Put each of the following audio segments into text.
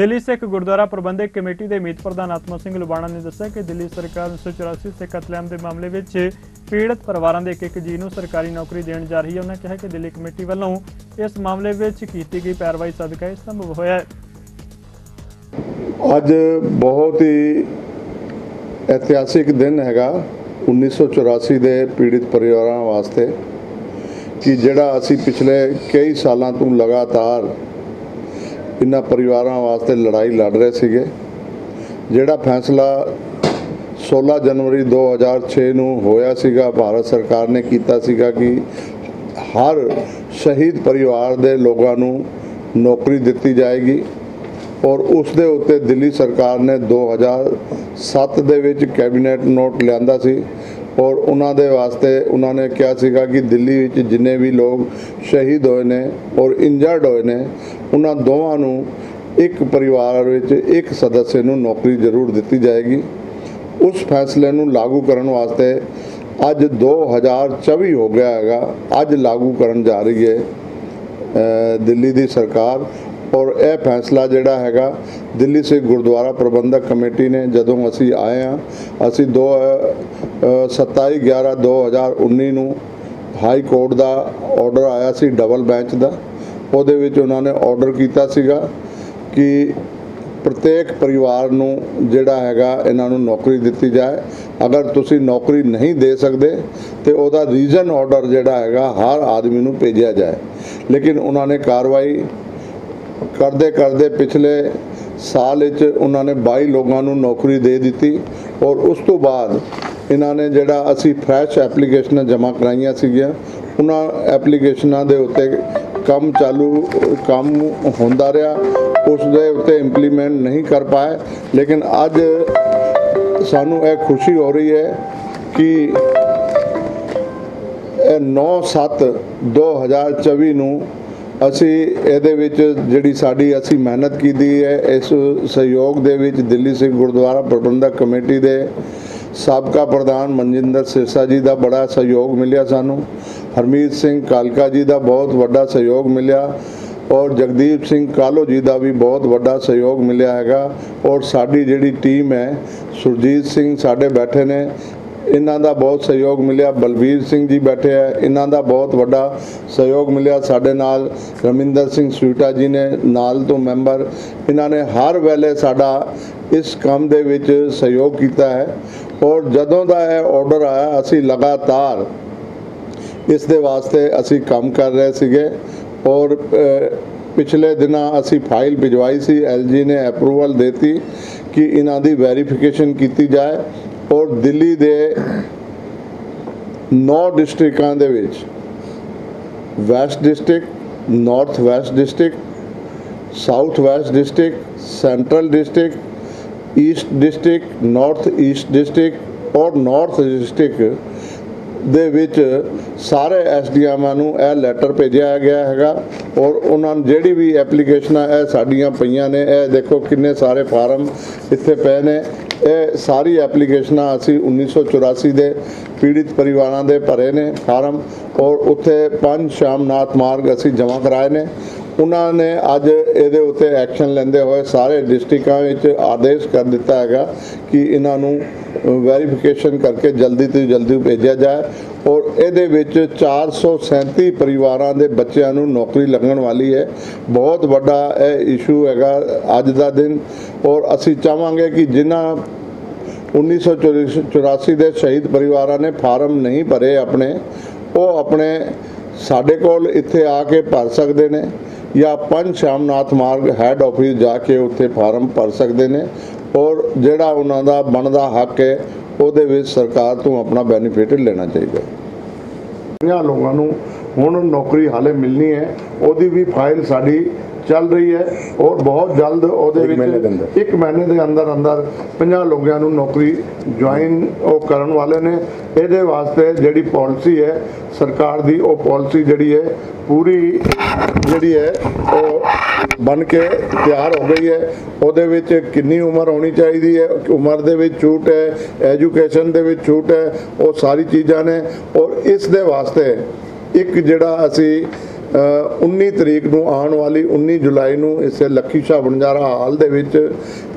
Delhi Sikh Gurdwara Prabandhak committee ਦੇ ਮੀਤ ਪ੍ਰਧਾਨ ਆਤਮਾ ਸਿੰਘ ਲੁਬਾਣਾ ਨੇ ਦੱਸਿਆ ਕਿ ਦਿੱਲੀ ਸਰਕਾਰ 1984 ਸਿੱਖ ਕਤਲੇਆਮ ਦੇ ਮਾਮਲੇ ਵਿੱਚ ਪੀੜਤ ਪਰਿਵਾਰਾਂ ਦੇ ਇੱਕ ਇੱਕ ਜੀ ਨੂੰ ਸਰਕਾਰੀ ਨੌਕਰੀ ਦੇਣ ਜਾ ਰਹੀ ਹੈ। ਉਹਨਾਂ ਕਿਹਾ ਕਿ ਦਿੱਲੀ ਕਮੇਟੀ ਵੱਲੋਂ ਇਸ ਮਾਮਲੇ ਵਿੱਚ ਕੀਤੀ ਗਈ ਪੈਰਵਾਈ ਸਦਕਾ ਇਹ ਸੰਭਵ ਹੋਇਆ ਹੈ। ਅੱਜ ਬਹੁਤ ਹੀ ਇਤਿਹਾਸਿਕ ਦਿਨ ਹੈਗਾ 1984 ਦੇ ਪੀੜਿਤ ਪਰਿਵਾਰਾਂ ਵਾਸਤੇ ਕਿ ਜਿਹੜਾ ਅਸੀਂ ਪਿਛਲੇ ਕਈ ਸਾਲਾਂ ਤੋਂ ਲਗਾਤਾਰ ਇਹਨਾਂ ਪਰਿਵਾਰਾਂ ਵਾਸਤੇ ਲੜਾਈ ਲੜ ਰਹੇ ਸੀਗੇ। ਜਿਹੜਾ ਫੈਸਲਾ 16 ਜਨਵਰੀ 2006 ਨੂੰ ਹੋਇਆ ਸੀਗਾ, ਭਾਰਤ ਸਰਕਾਰ ਨੇ ਕੀਤਾ ਸੀਗਾ ਕਿ ਹਰ ਸ਼ਹੀਦ ਪਰਿਵਾਰ ਦੇ ਲੋਕਾਂ ਨੂੰ ਨੌਕਰੀ ਦਿੱਤੀ ਜਾਏਗੀ ਔਰ ਉਸ ਦੇ ਉੱਤੇ ਦਿੱਲੀ ਸਰਕਾਰ ਨੇ 2007 ਦੇ ਵਿੱਚ ਕੈਬਨਿਟ ਨੋਟ ਲਿਆਂਦਾ ਸੀ ਔਰ ਉਹਨਾਂ ਦੇ ਵਾਸਤੇ ਉਹਨਾਂ ਨੇ ਕਿਹਾ ਸੀਗਾ ਕਿ ਦਿੱਲੀ ਵਿੱਚ ਜਿੰਨੇ ਵੀ ਲੋਕ ਸ਼ਹੀਦ ਹੋਏ ਨੇ ਔਰ ਇੰਜਰਡ ਹੋਏ ਨੇ ਉਹਨਾਂ ਦੋਵਾਂ ਨੂੰ ਇੱਕ ਪਰਿਵਾਰ ਵਿੱਚ ਇੱਕ ਸਦੱਸਿਆ ਨੂੰ ਨੌਕਰੀ ਜ਼ਰੂਰ ਦਿੱਤੀ ਜਾਏਗੀ। ਉਸ ਫੈਸਲੇ ਨੂੰ ਲਾਗੂ ਕਰਨ ਵਾਸਤੇ ਅੱਜ 2024 ਹੋ ਗਿਆ ਹੈਗਾ। ਅੱਜ ਲਾਗੂ ਕਰਨ ਜਾ ਰਹੀ ਹੈ ਦਿੱਲੀ ਦੀ ਸਰਕਾਰ। ਔਰ ਇਹ ਫੈਸਲਾ ਜਿਹੜਾ ਹੈਗਾ, ਦਿੱਲੀ ਸਿੱਖ ਗੁਰਦੁਆਰਾ ਪ੍ਰਬੰਧਕ ਕਮੇਟੀ ਨੇ ਜਦੋਂ ਅਸੀਂ ਆਏ ਆ ਅਸੀਂ 2 27 11 2019 ਨੂੰ ਹਾਈ ਕੋਰਟ ਦਾ ਆਰਡਰ ਆਇਆ ਸੀ ਡਬਲ ਬੈਂਚ ਦਾ। ਉਹਦੇ ਵਿੱਚ ਉਹਨਾਂ ਨੇ ਆਰਡਰ ਕੀਤਾ ਸੀਗਾ ਕਿ ਪ੍ਰਤੇਕ ਪਰਿਵਾਰ ਨੂੰ ਜਿਹੜਾ ਹੈਗਾ ਇਹਨਾਂ ਨੂੰ ਨੌਕਰੀ ਦਿੱਤੀ ਜਾਏ। ਅਗਰ ਤੁਸੀਂ ਨੌਕਰੀ ਨਹੀਂ ਦੇ ਸਕਦੇ, ਤੇ ਉਹਦਾ ਰੀਜ਼ਨ ਆਰਡਰ ਜਿਹੜਾ ਹੈਗਾ ਹਰ ਆਦਮੀ ਨੂੰ ਭੇਜਿਆ ਜਾਏ। ਲੇਕਿਨ ਉਹਨਾਂ ਨੇ ਕਾਰਵਾਈ ਕਰਦੇ ਕਰਦੇ ਪਿਛਲੇ ਸਾਲ ਵਿੱਚ ਉਹਨਾਂ ਨੇ 22 ਲੋਕਾਂ ਨੂੰ ਨੌਕਰੀ ਦੇ ਦਿੱਤੀ ਔਰ ਉਸ ਤੋਂ ਬਾਅਦ ਇਹਨਾਂ ਨੇ ਜਿਹੜਾ ਅਸੀਂ ਫਰੈਸ਼ ਐਪਲੀਕੇਸ਼ਨਾਂ ਜਮ੍ਹਾਂ ਕਰਾਈਆਂ ਸੀਗੀਆਂ, ਉਹਨਾਂ ਐਪਲੀਕੇਸ਼ਨਾਂ ਦੇ ਉੱਤੇ ਕੰਮ ਚਾਲੂ, ਕੰਮ ਹੁੰਦਾ ਰਿਹਾ, ਉਸ ਦੇ ਉੱਤੇ ਇੰਪਲੀਮੈਂਟ ਨਹੀਂ ਕਰ ਪਾਏ। ਲੇਕਿਨ ਅੱਜ ਸਾਨੂੰ ਇਹ ਖੁਸ਼ੀ ਹੋ ਰਹੀ ਹੈ ਕਿ ਇਹ 9/7/2024 ਨੂੰ ਅਸੀਂ ਇਹਦੇ ਵਿੱਚ ਜਿਹੜੀ ਸਾਡੀ ਅਸੀਂ ਮਿਹਨਤ ਕੀਤੀ ਹੈ, ਇਸ ਸਹਿਯੋਗ ਦੇ ਵਿੱਚ ਦਿੱਲੀ ਸਿੱਖ ਗੁਰਦੁਆਰਾ ਪ੍ਰਬੰਧਕ ਕਮੇਟੀ ਦੇ ਸਾਬਕਾ ਪ੍ਰਧਾਨ ਮਨਜਿੰਦਰ ਸਿਰਸਾ ਜੀ ਦਾ ਬੜਾ ਸਹਿਯੋਗ ਮਿਲਿਆ ਸਾਨੂੰ। ਹਰਮੀਤ ਸਿੰਘ ਕਾਲਕਾ ਜੀ ਦਾ ਬਹੁਤ ਵੱਡਾ ਸਹਿਯੋਗ ਮਿਲਿਆ ਔਰ ਜਗਦੀਪ ਸਿੰਘ ਕਾਲੋ ਜੀ ਦਾ ਵੀ ਬਹੁਤ ਵੱਡਾ ਸਹਿਯੋਗ ਮਿਲਿਆ ਹੈਗਾ ਔਰ ਸਾਡੀ ਜਿਹੜੀ ਟੀਮ ਹੈ, ਸੁਰਜੀਤ ਸਿੰਘ ਸਾਡੇ ਬੈਠੇ ਨੇ, ਇਹਨਾਂ ਦਾ ਬਹੁਤ ਸਹਿਯੋਗ ਮਿਲਿਆ ਬਲਬੀਰ ਸਿੰਘ ਜੀ ਬੈਠੇ ਆ, ਇਹਨਾਂ ਦਾ ਬਹੁਤ ਵੱਡਾ ਸਹਿਯੋਗ ਮਿਲਿਆ ਸਾਡੇ ਨਾਲ, ਰਮਿੰਦਰ ਸਿੰਘ ਸੂਟਾ ਜੀ ਨੇ ਨਾਲ ਤੋਂ ਮੈਂਬਰ, ਇਹਨਾਂ ਨੇ ਹਰ ਵੇਲੇ ਸਾਡਾ ਇਸ ਕੰਮ ਦੇ ਵਿੱਚ ਸਹਿਯੋਗ ਕੀਤਾ ਹੈ ਔਰ ਜਦੋਂ ਦਾ ਇਹ ਆਰਡਰ ਆਇਆ, ਅਸੀਂ ਲਗਾਤਾਰ ਇਸ ਦੇ ਵਾਸਤੇ ਅਸੀਂ ਕੰਮ ਕਰ ਰਹੇ ਸੀਗੇ ਔਰ ਪਿਛਲੇ ਦਿਨਾਂ ਅਸੀਂ ਫਾਈਲ ਭਿਜਵਾਈ ਸੀ, ਐਲਜੀ ਨੇ ਅਪਰੂਵਲ ਦਿੱਤੀ ਕਿ ਇਹਨਾਂ ਦੀ ਵੈਰੀਫਿਕੇਸ਼ਨ ਕੀਤੀ ਜਾਏ ਔਰ ਦਿੱਲੀ ਦੇ 9 ਡਿਸਟ੍ਰਿਕਾਂ ਦੇ ਵਿੱਚ west district north west district south west district central district east district north east district ਔਰ ਨਾਰਥ ਡਿਸਟ੍ਰਿਕਟ ਦੇ ਵਿੱਚ ਸਾਰੇ ਐਸਡੀਐਮਾਂ ਨੂੰ ਇਹ ਲੈਟਰ ਭੇਜਿਆ ਗਿਆ ਹੈਗਾ ਔਰ ਉਹਨਾਂ ਨੂੰ ਜਿਹੜੀ ਵੀ ਐਪਲੀਕੇਸ਼ਨਾਂ ਇਹ ਸਾਡੀਆਂ ਪਈਆਂ ਨੇ, ਇਹ ਦੇਖੋ ਕਿੰਨੇ ਸਾਰੇ ਫਾਰਮ ਇੱਥੇ ਪਏ ਨੇ। ਇਹ ਸਾਰੀ ਐਪਲੀਕੇਸ਼ਨਾਂ ਅਸੀਂ 1984 ਦੇ ਪੀੜਿਤ ਪਰਿਵਾਰਾਂ ਦੇ ਭਰੇ ਨੇ ਫਾਰਮ ਔਰ ਉੱਥੇ ਪੰਜ ਸ਼ਾਮਨਾਥ ਮਾਰਗ ਅਸੀਂ ਜਮ੍ਹਾਂ ਕਰਾਏ ਨੇ। ਉਹਨਾਂ ਨੇ ਅੱਜ ਇਹਦੇ ਉੱਤੇ ਐਕਸ਼ਨ ਲੈਂਦੇ ਹੋਏ ਸਾਰੇ ਡਿਸਟ੍ਰਿਕਟਾਂ ਵਿੱਚ ਆਦੇਸ਼ ਕਰ ਦਿੱਤਾ ਹੈਗਾ ਕਿ ਇਹਨਾਂ ਨੂੰ ਵੈਰੀਫਿਕੇਸ਼ਨ ਕਰਕੇ ਜਲਦੀ ਤੋਂ ਜਲਦੀ ਭੇਜਿਆ ਜਾਏ ਔਰ ਇਹਦੇ ਵਿੱਚ 437 ਪਰਿਵਾਰਾਂ ਦੇ ਬੱਚਿਆਂ ਨੂੰ ਨੌਕਰੀ ਲੱਗਣ ਵਾਲੀ ਹੈ। ਬਹੁਤ ਵੱਡਾ ਇਹ ਇਸ਼ੂ ਹੈਗਾ ਅੱਜ ਦਾ ਦਿਨ ਔਰ ਅਸੀਂ ਚਾਹਾਂਗੇ ਕਿ ਜਿਨ੍ਹਾਂ 1984 ਦੇ ਸ਼ਹੀਦ ਪਰਿਵਾਰਾਂ ਨੇ ਫਾਰਮ ਨਹੀਂ ਭਰੇ ਆਪਣੇ, ਉਹ ਆਪਣੇ ਸਾਡੇ ਕੋਲ ਇੱਥੇ ਆ ਕੇ ਭਰ ਸਕਦੇ ਨੇ। ਜਾਂ ਪੰਜ ਸ਼ਾਮਨਾਥ ਮਾਰਗ ਹੈੱਡ ਆਫਿਸ ਜਾ ਕੇ ਉੱਥੇ ਫਾਰਮ ਭਰ ਸਕਦੇ ਨੇ ਔਰ ਜਿਹੜਾ ਉਹਨਾਂ ਦਾ ਬਣਦਾ ਹੱਕ ਹੈ, ਉਹਦੇ ਵਿੱਚ ਸਰਕਾਰ ਤੋਂ ਆਪਣਾ ਬੈਨੀਫਿਟ ਲੈਣਾ ਚਾਹੀਦਾ। ਪੰਜਾਹ ਲੋਕਾਂ ਨੂੰ ਹੁਣ ਨੌਕਰੀ ਹਾਲੇ ਮਿਲਣੀ ਹੈ, ਉਹਦੀ ਵੀ ਫਾਈਲ ਸਾਡੀ ਚੱਲ ਰਹੀ ਹੈ ਔਰ ਬਹੁਤ ਜਲਦ ਉਹਦੇ। ਵਿੱਚ ਇੱਕ ਮਹੀਨੇ ਦੇ ਅੰਦਰ ਅੰਦਰ 50 ਲੋਕਾਂ ਨੂੰ ਨੌਕਰੀ ਜੁਆਇਨ ਉਹ ਕਰਨ ਵਾਲੇ ਨੇ। ਇਹਦੇ ਵਾਸਤੇ ਜਿਹੜੀ ਪਾਲਿਸੀ ਹੈ ਸਰਕਾਰ ਦੀ ਉਹ ਪਾਲਿਸੀ ਜਿਹੜੀ ਹੈ ਪੂਰੀ ਜਿਹੜੀ ਹੈ ਉਹ ਬਣ ਕੇ ਤਿਆਰ ਹੋ ਗਈ ਹੈ। ਉਹਦੇ ਵਿੱਚ ਕਿੰਨੀ ਉਮਰ ਹੋਣੀ ਚਾਹੀਦੀ ਹੈ ਉਮਰ ਦੇ ਵਿੱਚ ਛੂਟ ਹੈ ਐਜੂਕੇਸ਼ਨ ਦੇ ਵਿੱਚ ਛੂਟ ਹੈ ਉਹ ਸਾਰੀ ਚੀਜ਼ਾਂ ਨੇ। ਔਰ ਇਸ ਦੇ ਵਾਸਤੇ ਇੱਕ ਜਿਹੜਾ ਅਸੀਂ 19 ਤਰੀਕ ਨੂੰ ਆਉਣ ਵਾਲੀ 19 ਜੁਲਾਈ ਨੂੰ ਇਸੇ ਲੱਖੀ ਸ਼ਾਹ ਬੰਜਾਰਾ ਹਾਲ ਦੇ ਵਿੱਚ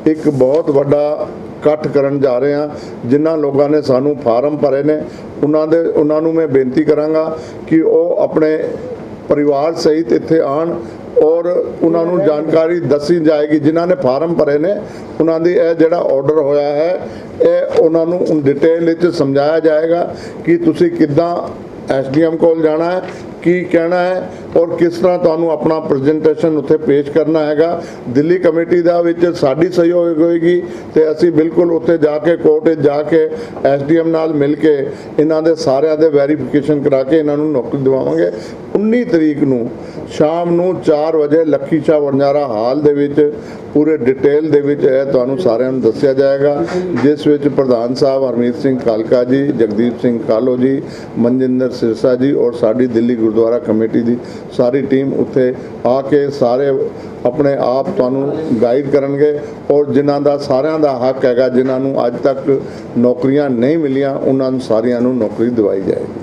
ਇੱਕ ਬਹੁਤ ਵੱਡਾ ਇਕੱਠ ਕਰਨ ਜਾ ਰਹੇ ਹਾਂ, ਜਿਨ੍ਹਾਂ ਲੋਕਾਂ ਨੇ ਸਾਨੂੰ ਫਾਰਮ ਭਰੇ ਨੇ। ਉਹਨਾਂ ਦੇ ਉਹਨਾਂ ਨੂੰ ਮੈਂ ਬੇਨਤੀ ਕਰਾਂਗਾ ਕਿ ਉਹ ਆਪਣੇ ਪਰਿਵਾਰ ਸਹਿਤ ਇੱਥੇ ਆਣ ਔਰ ਉਹਨਾਂ ਨੂੰ ਜਾਣਕਾਰੀ ਦੱਸੀ ਜਾਏਗੀ, ਜਿਨ੍ਹਾਂ ਨੇ ਫਾਰਮ ਭਰੇ ਨੇ। ਉਹਨਾਂ ਦੀ ਇਹ ਜਿਹੜਾ ਆਰਡਰ ਹੋਇਆ ਹੈ, ਇਹ ਉਹਨਾਂ ਨੂੰ ਡਿਟੇਲ ਵਿੱਚ ਸਮਝਾਇਆ ਜਾਏਗਾ ਕਿ ਤੁਸੀਂ ਕਿੱਦਾਂ ਐਸਡੀਐਮ ਕੋਲ ਜਾਣਾ ਹੈ। ਕੀ ਕਹਿਣਾ ਹੈ ਔਰ ਕਿਸ ਤਰ੍ਹਾਂ ਤੁਹਾਨੂੰ ਆਪਣਾ ਪ੍ਰੈਜੈਂਟੇਸ਼ਨ ਉੱਥੇ ਪੇਸ਼ ਕਰਨਾ ਹੈਗਾ। ਦਿੱਲੀ ਕਮੇਟੀ ਦਾ ਵਿੱਚ ਸਾਡੀ ਸਹਿਯੋਗ ਹੋਏਗੀ ਤੇ ਅਸੀਂ ਬਿਲਕੁਲ ਉੱਥੇ ਜਾ ਕੇ ਕੋਰਟ ਵਿੱਚ ਜਾ ਕੇ ਐਸਡੀਐਮ ਨਾਲ ਮਿਲ ਕੇ ਇਹਨਾਂ ਦੇ ਸਾਰਿਆਂ ਦੇ ਵੈਰੀਫਿਕੇਸ਼ਨ ਕਰਾ ਕੇ ਇਹਨਾਂ ਨੂੰ ਨੌਕਰੀ ਦਿਵਾਵਾਂਗੇ। 19 ਤਰੀਕ ਨੂੰ ਸ਼ਾਮ ਨੂੰ 4 ਵਜੇ ਲੱਖੀ ਸ਼ਾਹ ਵਣਜਾਰਾ ਹਾਲ ਦੇ ਵਿੱਚ ਪੂਰੇ ਡਿਟੇਲ ਦੇ ਵਿੱਚ ਇਹ ਤੁਹਾਨੂੰ ਸਾਰਿਆਂ ਨੂੰ ਦੱਸਿਆ ਜਾਏਗਾ। ਜਿਸ ਵਿੱਚ ਪ੍ਰਧਾਨ ਸਾਹਿਬ ਹਰਮੀਤ ਸਿੰਘ ਕਾਲਕਾ ਜੀ, ਜਗਦੀਪ ਸਿੰਘ ਕਾਲੋ ਜੀ, ਮਨਜਿੰਦਰ ਸਿਰਸਾ ਜੀ ਔਰ ਸਾਡੀ ਦਿੱਲੀ ਗੁਰਦੁਆਰਾ ਕਮੇਟੀ ਦੀ ਸਾਰੀ ਟੀਮ ਉੱਥੇ ਆ ਕੇ ਸਾਰੇ ਆਪਣੇ ਆਪ ਤੁਹਾਨੂੰ ਗਾਈਡ ਕਰਨਗੇ ਔਰ ਜਿਨ੍ਹਾਂ ਦਾ ਸਾਰਿਆਂ ਦਾ ਹੱਕ ਹੈਗਾ, ਜਿਨ੍ਹਾਂ ਨੂੰ ਅੱਜ ਤੱਕ ਨੌਕਰੀਆਂ ਨਹੀਂ ਮਿਲੀਆਂ, ਉਹਨਾਂ ਨੂੰ ਸਾਰਿਆਂ ਨੂੰ ਨੌਕਰੀ ਦਿਵਾਈ ਜਾਏਗੀ।